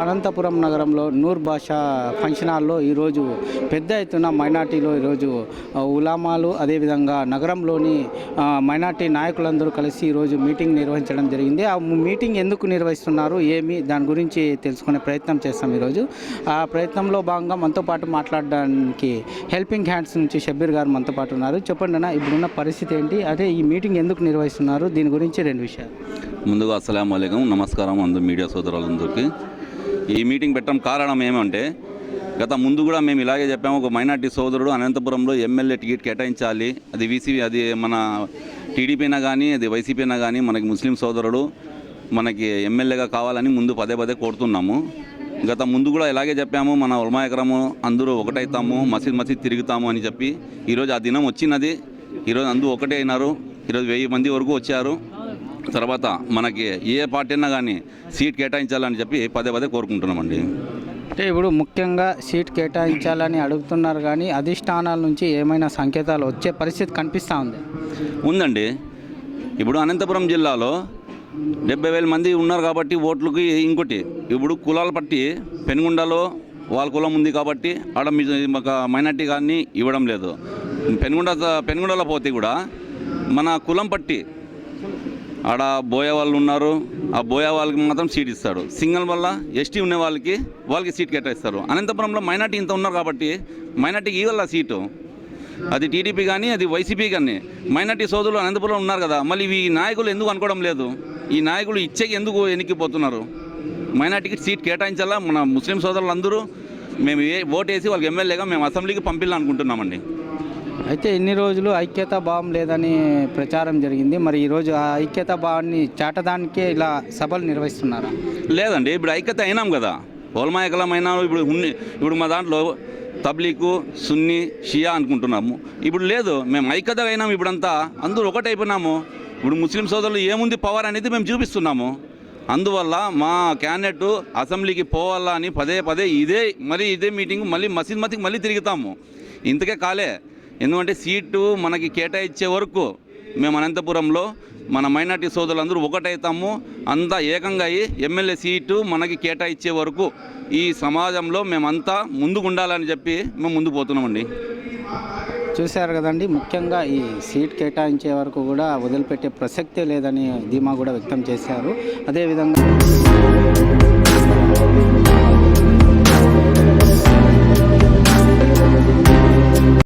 అనంతపురం నగరంలో నూర్ బాషా ఫంక్షన్ హాల్లో ఈరోజు పెద్ద ఎత్తున మైనార్టీలో ఈరోజు ఉలామాలు అదేవిధంగా నగరంలోని మైనార్టీ నాయకులందరూ కలిసి ఈరోజు మీటింగ్ నిర్వహించడం జరిగింది. ఆ మీటింగ్ ఎందుకు నిర్వహిస్తున్నారు ఏమి దాని గురించి తెలుసుకునే ప్రయత్నం చేస్తాం ఈరోజు. ఆ ప్రయత్నంలో భాగంగా మనతో పాటు మాట్లాడడానికి హెల్పింగ్ హ్యాండ్స్ నుంచి షబ్బీర్ గారు మనతో పాటు ఉన్నారు. చెప్పండి అన్న ఇప్పుడున్న పరిస్థితి ఏంటి? అదే ఈ మీటింగ్ ఎందుకు నిర్వహిస్తున్నారు? దీని గురించి రెండు విషయాలు. ముందుగా అస్సలం నమస్కారం అందరు మీడియా సోదరులందరికీ. ఈ మీటింగ్ పెట్టడం కారణం ఏమంటే గత ముందు కూడా మేము ఇలాగే చెప్పాము ఒక మైనార్టీ సోదరుడు అనంతపురంలో ఎమ్మెల్యే టికెట్ కేటాయించాలి అది వీసీ అది మన టీడీపీనా కానీ అది వైసీపీనా కానీ మనకి ముస్లిం సోదరుడు మనకి ఎమ్మెల్యేగా కావాలని ముందు పదే పదే కోరుతున్నాము. గత ముందు కూడా ఇలాగే చెప్పాము మన ఉల్మాయకరము అందరూ ఒకటైతాము మసీద్ మసీద్ తిరుగుతాము అని చెప్పి ఈరోజు ఆ దినం వచ్చినది. ఈరోజు అందరూ ఒకటే అయినారు ఈరోజు వెయ్యి మంది వరకు వచ్చారు. తర్వాత మనకి ఏ పార్టీ అయినా కానీ సీట్ కేటాయించాలని చెప్పి పదే పదే కోరుకుంటున్నామండి. అంటే ఇప్పుడు ముఖ్యంగా సీట్ కేటాయించాలని అడుగుతున్నారు కానీ అధిష్టానాల నుంచి ఏమైనా సంకేతాలు వచ్చే పరిస్థితి కనిపిస్తూ ఉంది. ఉందండి. ఇప్పుడు అనంతపురం జిల్లాలో డెబ్బై వేల మంది ఉన్నారు కాబట్టి ఓట్లకి ఇంకోటి. ఇప్పుడు కులాల పట్టి పెనుగొండలో వాళ్ళ కులం ఉంది కాబట్టి ఆడ ఒక మైనార్టీ కానీ ఇవ్వడం లేదు. పెనుగొండ పెనుగొండలో పోతే కూడా మన కులం పట్టి ఆడ బోయ వాళ్ళు ఉన్నారు. ఆ బోయ వాళ్ళకి మాత్రం సీట్ ఇస్తాడు. సింగల్ వల్ల ఎస్టీ ఉన్న వాళ్ళకి వాళ్ళకి సీట్ కేటాయిస్తారు. అనంతపురంలో మైనార్టీ ఇంత ఉన్నారు కాబట్టి మైనార్టీకి ఇవ్వాల సీటు. అది టీడీపీ కానీ అది వైసీపీ కానీ. మైనార్టీ సోదరులు అనంతపురంలో ఉన్నారు కదా మళ్ళీ ఈ నాయకులు ఎందుకు అనుకోవడం లేదు? ఈ నాయకులు ఇచ్చేకి ఎందుకు ఎన్నికిపోతున్నారు మైనార్టీకి సీట్ కేటాయించాలా? మన ముస్లిం సోదరులందరూ మేము ఏ వేసి వాళ్ళకి ఎమ్మెల్యేగా మేము అసెంబ్లీకి పంపించాలనుకుంటున్నామండి అయితే ఇన్ని రోజులు ఐక్యతా భావం లేదని ప్రచారం జరిగింది. మరి ఈరోజు ఆ ఐక్యతా భావాన్ని చాటడానికే ఇలా సభలు నిర్వహిస్తున్నారా? లేదండి ఇప్పుడు ఐక్యత అయినాం కదా. ఓల్మాయకలమైనా ఇప్పుడు ఉన్ని ఇప్పుడు మా దాంట్లో తబ్లీకు సున్ని షియా అనుకుంటున్నాము. ఇప్పుడు లేదు మేము ఐక్యత అయినాము ఇప్పుడంతా. అందరూ ఒకటైపోయినాము ఇప్పుడు ముస్లిం సోదరులు ఏముంది పవర్ అనేది మేము చూపిస్తున్నాము. అందువల్ల మా క్యాండిడేట్ అసెంబ్లీకి పోవాలా అని పదే పదే ఇదే మరి ఇదే మీటింగ్ మళ్ళీ మసీద్ మతికి మళ్ళీ తిరుగుతాము. ఇంతకే కాలే. ఎందుకంటే సీటు మనకి కేటాయించే వరకు మేము అనంతపురంలో మన మైనార్టీ సోదరులందరూ ఒకటైతాము. అంతా ఏకంగా అయ్యి ఎమ్మెల్యే సీటు మనకి కేటాయించే వరకు ఈ సమాజంలో మేమంతా ముందుకు ఉండాలని చెప్పి మేము ముందుకు పోతున్నామండి. చూశారు కదండి ముఖ్యంగా ఈ సీట్ కేటాయించే వరకు కూడా వదిలిపెట్టే ప్రసక్తే లేదని ధీమా కూడా వ్యక్తం చేశారు. అదేవిధంగా